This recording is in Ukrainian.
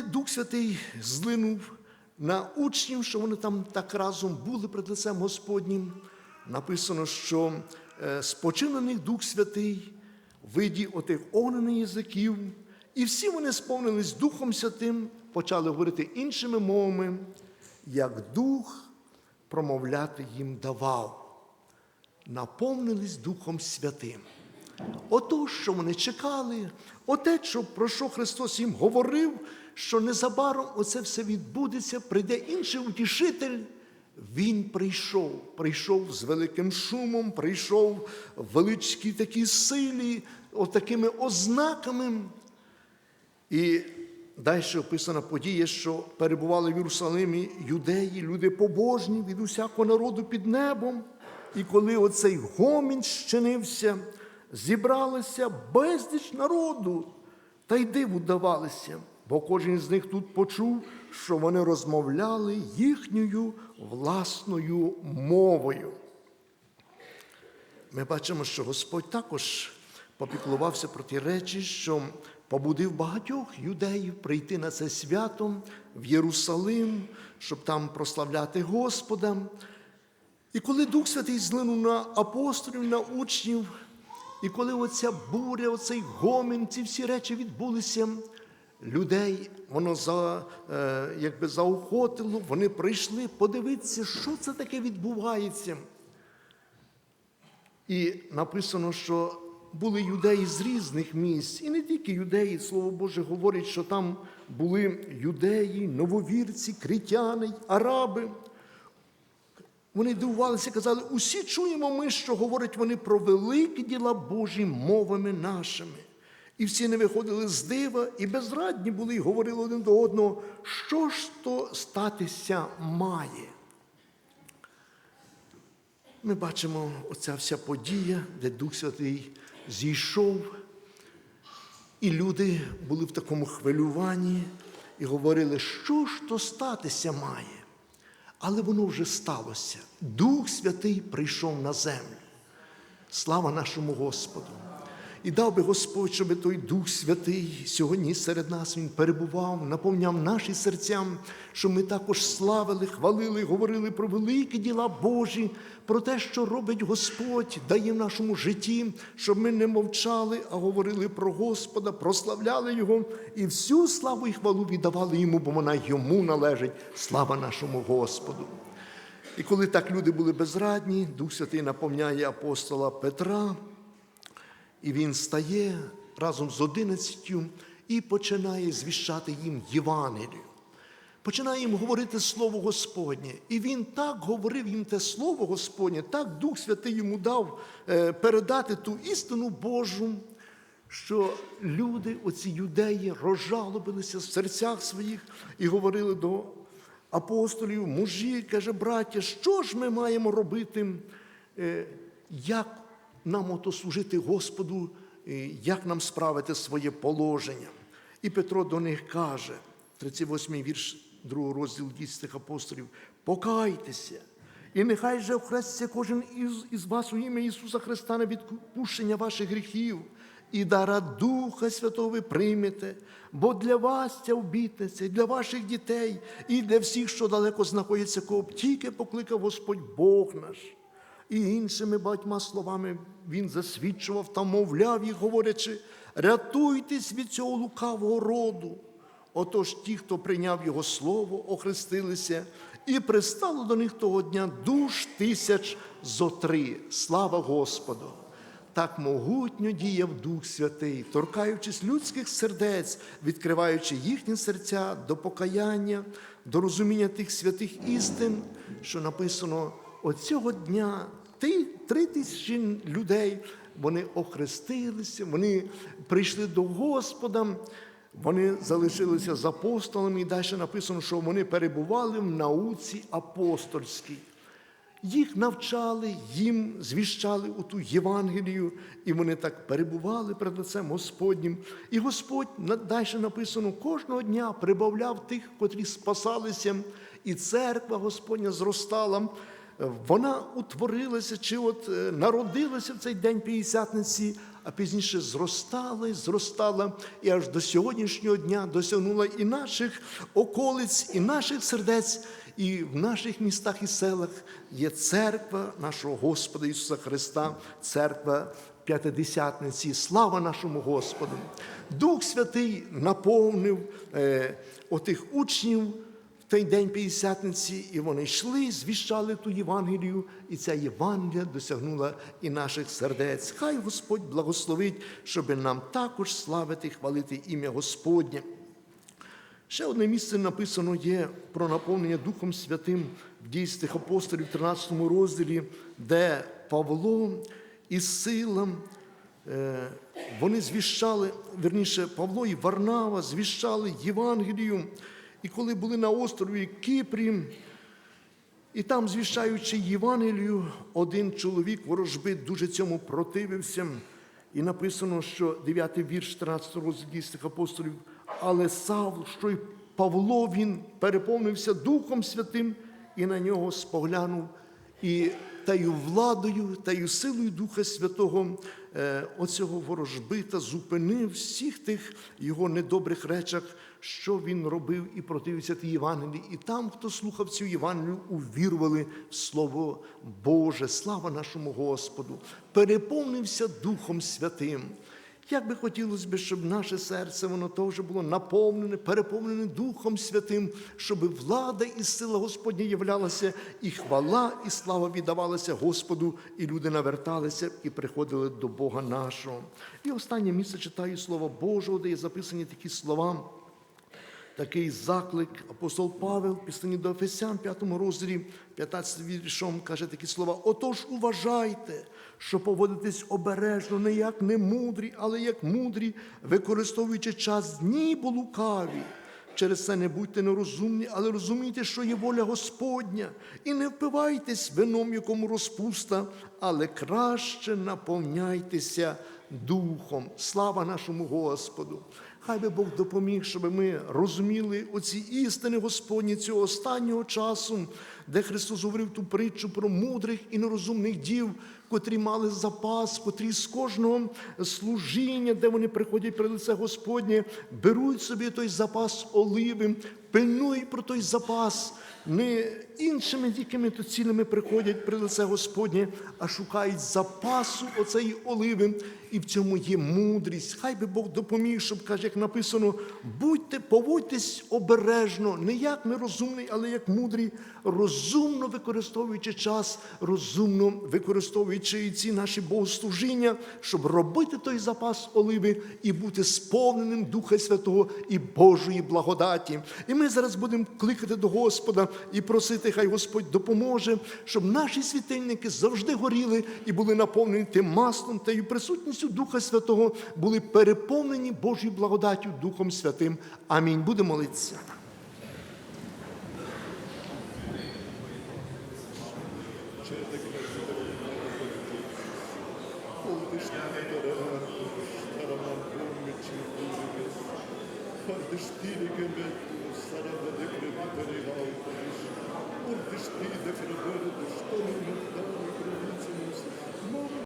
Дух Святий злинув на учнів, що вони там так разом були перед лицем Господнім. Написано, що е, них Дух Святий, виді отих огнених язиків, і всі вони сповнились Духом Святим, почали говорити іншими мовами, як Дух промовляти їм давав. Наповнились Духом Святим. Ото, що вони чекали, оте, про що Христос їм говорив, що незабаром оце все відбудеться, прийде інший утішитель. Він прийшов, прийшов з великим шумом, прийшов в величкій такій силі, отакими ознаками. І далі описана подія, що перебували в Єрусалимі юдеї, люди побожні від усякого народу під небом. І коли оцей гомін щинився, зібралося безліч народу, та й диву давалися, бо кожен з них тут почув, що вони розмовляли їхньою власною мовою. Ми бачимо, що Господь також попіклувався про ті речі, що побудив багатьох юдеїв прийти на це свято в Єрусалим, щоб там прославляти Господа. І коли Дух Святий злинув на апостолів, на учнів, і коли оця буря, оцей гомін, ці всі речі відбулися, людей воно за, е, якби заохотило, вони прийшли подивитися, що це таке відбувається. І написано, що були юдеї з різних місць, і не тільки юдеї, Слово Боже говорить, що там були юдеї, нововірці, критяни, араби. Вони дивувалися, казали, усі чуємо ми, що говорять вони про великі діла Божі мовами нашими. І всі не виходили з дива, і безрадні були, і говорили один до одного, що ж то статися має. Ми бачимо оця вся подія, де Дух Святий зійшов, і люди були в такому хвилюванні і говорили, що ж то статися має. Але воно вже сталося. Дух Святий прийшов на землю. Слава нашому Господу! І дав би Господь, щоб той Дух Святий сьогодні серед нас Він перебував, наповняв наші серця, щоб ми також славили, хвалили, говорили про великі діла Божі, про те, що робить Господь, дає в нашому житті, щоб ми не мовчали, а говорили про Господа, прославляли Його і всю славу і хвалу віддавали йому, бо вона йому належить. Слава нашому Господу. І коли так люди були безрадні, Дух Святий наповняє апостола Петра. І він стає разом з одинадцятю і починає звіщати їм Євангелію. Починає їм говорити Слово Господнє. І він так говорив їм те Слово Господнє, так Дух Святий йому дав е, передати ту істину Божу, що люди, оці юдеї, розжалобилися в серцях своїх і говорили до апостолів, мужі, каже, браття, що ж ми маємо робити? Е, Як нам ото служити Господу, е, як нам справити своє положення. І Петро до них каже, 38-й вірш 2 розділ дій цих апостолів, покайтеся, і нехай же охреститься кожен із, із вас у ім'я Ісуса Христа на відпущення ваших гріхів, і дара Духа Святого ви приймете, бо для вас ця обітниця, для ваших дітей, і для всіх, що далеко знаходяться, кого тільки покликав Господь Бог наш. І іншими багатьма словами він засвідчував та мовляв їх, говорячи, рятуйтесь від цього лукавого роду. Отож ті, хто прийняв його слово, охрестилися, і пристало до них того дня душ тисяч зо три. Слава Господу! Так могутньо діяв Дух Святий, торкаючись людських сердець, відкриваючи їхні серця до покаяння, до розуміння тих святих істин, що написано оцього дня ти- три тисячі людей вони охрестилися, вони прийшли до Господа, вони залишилися з апостолами, і далі написано, що вони перебували в науці апостольській. Їх навчали, їм звіщали у ту Євангелію, і вони так перебували перед лицем Господнім. І Господь далі написано, кожного дня прибавляв тих, котрі спасалися, і церква Господня зростала. Вона утворилася чи от е, народилася в цей день п'ятдесятниці, а пізніше зростала і зростала, і аж до сьогоднішнього дня досягнула і наших околиць, і наших сердець, і в наших містах і селах є церква нашого Господа Ісуса Христа, церква П'ятидесятниці. Слава нашому Господу! Дух Святий наповнив е, отих учнів той день П'ятдесятниці, і вони йшли, звіщали ту Євангелію, і ця Євангелія досягнула і наших сердець. Хай Господь благословить, щоб нам також славити хвалити ім'я Господнє. Ще одне місце написано є про наповнення Духом Святим в дійствах апостолів в 13 розділі, де Павло і Сила, е, вони звіщали, верніше, Павло і Варнава звіщали Євангелію. І коли були на острові Кіпрі, і там, звіщаючи Євангелію, один чоловік ворожбит дуже цьому противився. І написано, що 9 вірш 14 розділу дійсних апостолів, але Савл, що й Павло, він переповнився Духом Святим і на нього споглянув. І таю владою, таю силою Духа Святого е, оцього ворожбита зупинив всіх тих його недобрих речах, що він робив і противився тій Євангелії. І там, хто слухав цю Євангелію, увірували в Слово Боже. Слава нашому Господу! Переповнився Духом Святим. Як би хотілося б, щоб наше серце воно теж було наповнене, переповнене Духом Святим, щоб влада і сила Господня являлася, і хвала, і слава віддавалася Господу, і люди наверталися і приходили до Бога нашого. І останнє місце читаю Слово Божого, де є записані такі слова. Такий заклик апостол Павел, післані до Ефесян, 5 розділі, 15 віршом, каже такі слова: Отож, уважайте, що поводитесь обережно, не як не мудрі, але як мудрі, використовуючи час дні лукаві. Через це не будьте нерозумні, але розумійте, що є воля Господня, і не впивайтесь вином, якому розпуста, але краще наповняйтеся духом. Слава нашому Господу! Хай би Бог допоміг, щоб ми розуміли оці істини Господні цього останнього часу, де Христос говорив ту притчу про мудрих і нерозумних дів, котрі мали запас, котрі з кожного служіння, де вони приходять при лице Господнє, беруть собі той запас оливи, пильнують про той запас. Не іншими якими то цілями приходять при лице Господнє, а шукають запасу оцеї оливи, і в цьому є мудрість. Хай би Бог допоміг, щоб каже, як написано, будьте, поводьтесь обережно, не як нерозумний, але як мудрий, розумно використовуючи час, розумно використовуючи і ці наші богослужіння, щоб робити той запас оливи і бути сповненим Духа Святого і Божої благодаті. І ми зараз будемо кликати до Господа і просити, хай Господь допоможе, щоб наші світильники завжди горіли і були наповнені тим маслом та й присутністю Духа Святого, були переповнені Божою благодаттю Духом Святим. Амінь. Будемо молитися. Подождили гамятку, сарана де кремитори гаутариш. Подождили де фраберду, что мы мутали границами.